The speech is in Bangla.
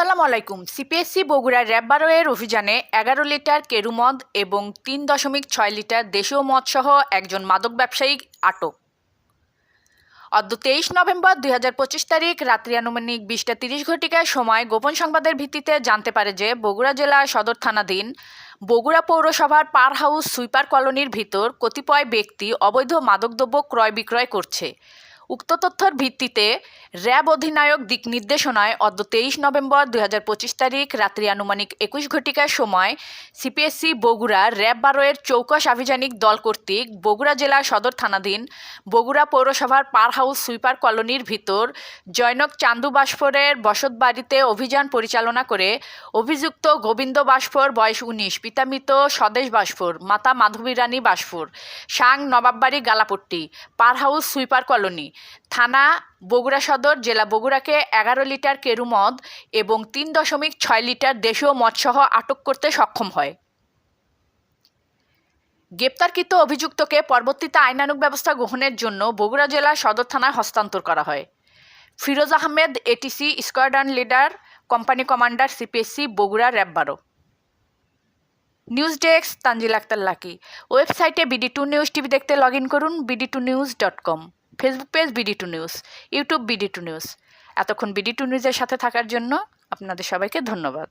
আসসালামু আলাইকুম। সিপিএসসি বগুড়ার র্যাব বারোয়ের অভিযানে এগারো লিটার কেরুমদ এবং তিন দশমিক ছয় লিটার দেশীয় মদসহ একজন মাদক ব্যবসায়ী আটক। অদ্য তেইশ নভেম্বর দুই হাজার পঁচিশ তারিখ রাত্রি আনুমানিক বিশটা তিরিশ ঘটিকার সময় গোপন সংবাদের ভিত্তিতে জানতে পারে যে বগুড়া জেলা সদর থানাধীন বগুড়া পৌরসভার পার হাউস সুইপার কলোনির ভিতর কতিপয় ব্যক্তি অবৈধ মাদকদ্রব্য ক্রয় বিক্রয় করছে। উক্ত তথ্যের ভিত্তিতে র্যাব অধিনায়ক দিক নির্দেশনায় অদ্য তেইশ নভেম্বর দুই হাজার পঁচিশ তারিখ রাত্রি আনুমানিক একুশ ঘটিকার সময় সিপিএসসি বগুড়া র্যাব বারোয়ের চৌকস আভিযানিক দল কর্তৃক বগুড়া জেলা সদর থানাধীন বগুড়া পৌরসভার পার হাউস সুইপার কলোনির ভিতর জয়নক চান্দু বাষ্পরের বসতবাড়িতে অভিযান পরিচালনা করে অভিযুক্ত গোবিন্দ বাষ্পর বয়স উনিশ, পিতামিত স্বদেশ বাষ্পর, মাতা মাধবী রানী বাষ্পর, সাং Nawabbari Galapatti, power house sweeper colony. থানা, বগুড়া সদর, জেলা বগুড়াকে এগারো লিটার কেরুমদ এবং তিন দশমিক ছয় লিটার দেশীয় মদসহ আটক করতে সক্ষম হয়। গ্রেপ্তারকৃত অভিযুক্তকে পরবর্তীতে আইনানুগ ব্যবস্থা গ্রহণের জন্য বগুড়া জেলা সদর থানায় হস্তান্তর করা হয়। Firoz Ahmed ATC squadron leader company commander CPSC Bogura RAB বারো নিউজ ডেস্ক তানজিল আক্তার লাকি। ওয়েবসাইটে বিডি টু নিউজ টিভি দেখতে লগ ইন করুন BD two news dot com Facebook page BD two news YouTube BD two news এতক্ষণ বিডি টু নিউজের সাথে থাকার জন্য আপনাদের সবাইকে ধন্যবাদ।